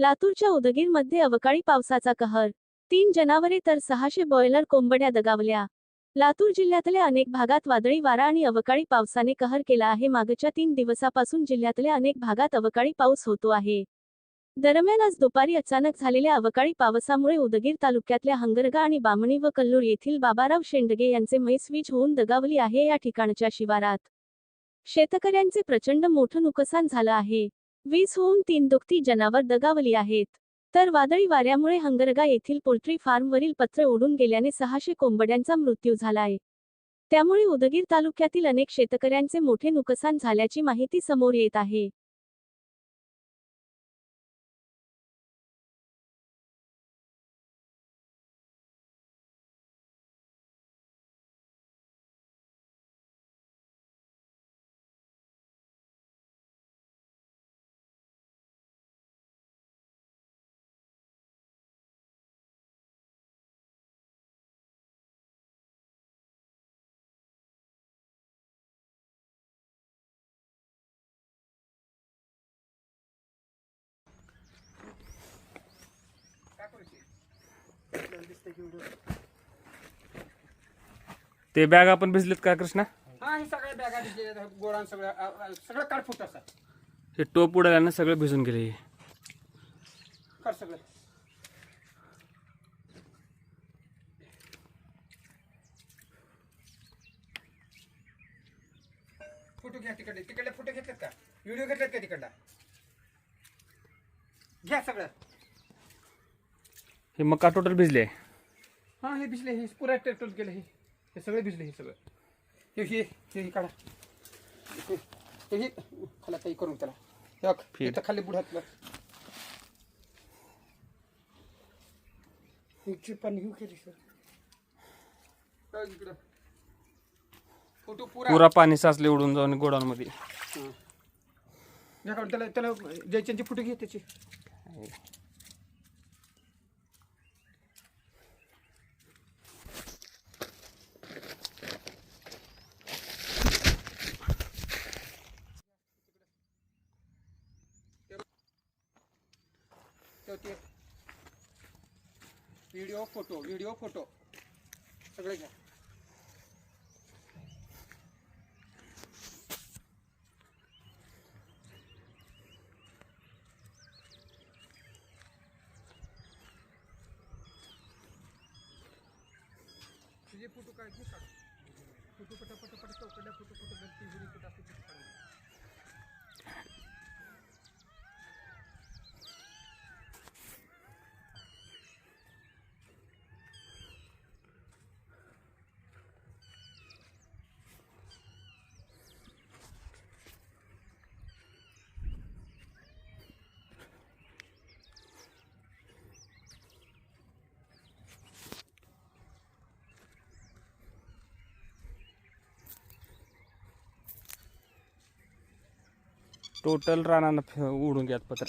लातूरच्या उदगीरमध्ये अवकाळी पावसाचा कहर. तीन जनावरे तर सहाशे बॉयलर कोंबड्या दगावल्या. लातूर जिल्ह्यातल्या अनेक भागात वादळी वारा आणि अवकाळी पावसाने कहर केला आहे. मागच्या तीन दिवसापासून जिल्ह्यातल्या अनेक भागात अवकाळी पाऊस होतो आहे. दरम्यान आज दुपारी अचानक झालेल्या अवकाळी पावसामुळे उदगीर तालुक्यातल्या हंगरगा आणि बामणी व कल्लूर येथील बाबाराव शेंडगे यांचे म्हैस वीज होऊन दगावली आहे या ठिकाणच्या शिवारात. शेतकऱ्यांचे प्रचंड मोठं नुकसान झालं आहे. वीज होऊन तीन दुखती जनावर दगावली आहेत. तर वादळी वाऱ्यामुळे हंगरगा येथील पोल्ट्री फार्मवरील पत्र उडून गेल्याने सहाशे कोंबड्यांचा मृत्यू झालाय. त्यामुळे उदगीर तालुक्यातील अनेक शेतकऱ्यांचे मोठे नुकसान झाल्याची माहिती समोर येत आहे. ते बॅग आपण भिजलेत का कृष्णा? हा हे सगळ्या बॅगा भिजलेल्या आहेत, गोळान सगळं अ, अ, सगळं काढ फुट असतात हे टोप उडाल्यानं सगळं भिजून गेले हे. कर सगळं. फोटो घ्या तिकडले तिकडले फोटो घेतलेत का? व्हिडिओ घेतलेत का तिकडला? घ्या सगळं. हे मका टोटल भिजले? हा हे भिजले हे पुरा टेटोल गेले हे. हे सगळे भिजले हे सगळं. हे हे हे हे काढा. हे हे हे. खाला काही करून त्याला. हे बघ, फिर. इथं खाली बुडातलं हे पाणी घेऊ केली सर. इकडं. फोटो पुरा. पुरा पाणी साचले उडून जाऊन गोडाऊनमध्ये. घ्या काढून त्याला त्याला जयचंदचे फोटो घे त्याचे. तो ते. व्हिडिओ फोटो व्हिडिओ फोटो सगळे घ्या. तुझे फोटो काय घे काढ. फोटो पटापट पटा पटा चौकडल्या फोटो फोटो गलती हुरी कुठं असते टोटल रानानं फ- उडून घ्यात पत्र.